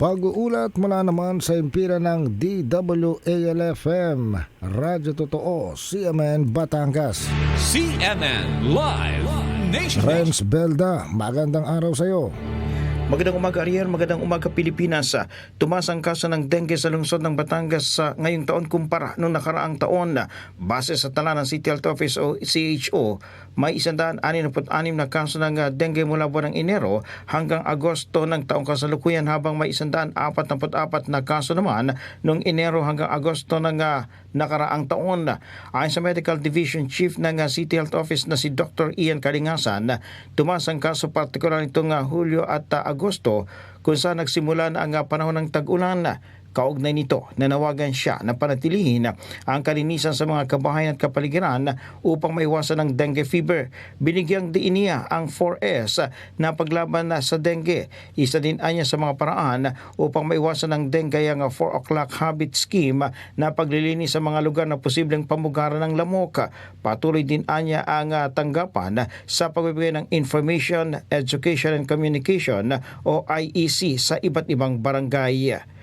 Pag-uulat mula naman sa impira ng DWALFM, Radyo Totoo, CMN Batangas. CNN Live Nation. Renz Belda, magandang araw sa iyo. Magandang umaga, Ariel. Magandang umaga, Pilipinas. Tumaas ang kaso ng dengue sa lungsod ng Batangas sa ngayong taon kumpara noong nakaraang taon. Base sa tala ng City Health Office o CHO, may 166 na kaso ng ah, dengue mula buwan ng Enero hanggang Agosto ng taong kasalukuyan habang may 144 na kaso naman noong Enero hanggang Agosto ng ah, nakaraang taon. Ayon sa Medical Division Chief ng ah, City Health Office na si Dr. Ian Kalingasan, tumaas ang kaso partikular nitong ah, Hulyo at ah, Agosto kung saan nagsimula na ang ah, panahon ng tag-ulan. Kaugnay nito, nanawagan siya na panatilihin ang kalinisan sa mga kabahayan at kapaligiran upang maiwasan ng dengue fever. Binigyang diin niya ang 4S na paglaban na sa dengue. Isa din anya sa mga paraan upang maiwasan ng dengue ang 4 o'clock habit scheme na paglilinis sa mga lugar na posibleng pamugaran ng lamok. Patuloy din anya ang tanggapan sa pagbibigay ng Information, Education and Communication o IEC sa iba't ibang barangay.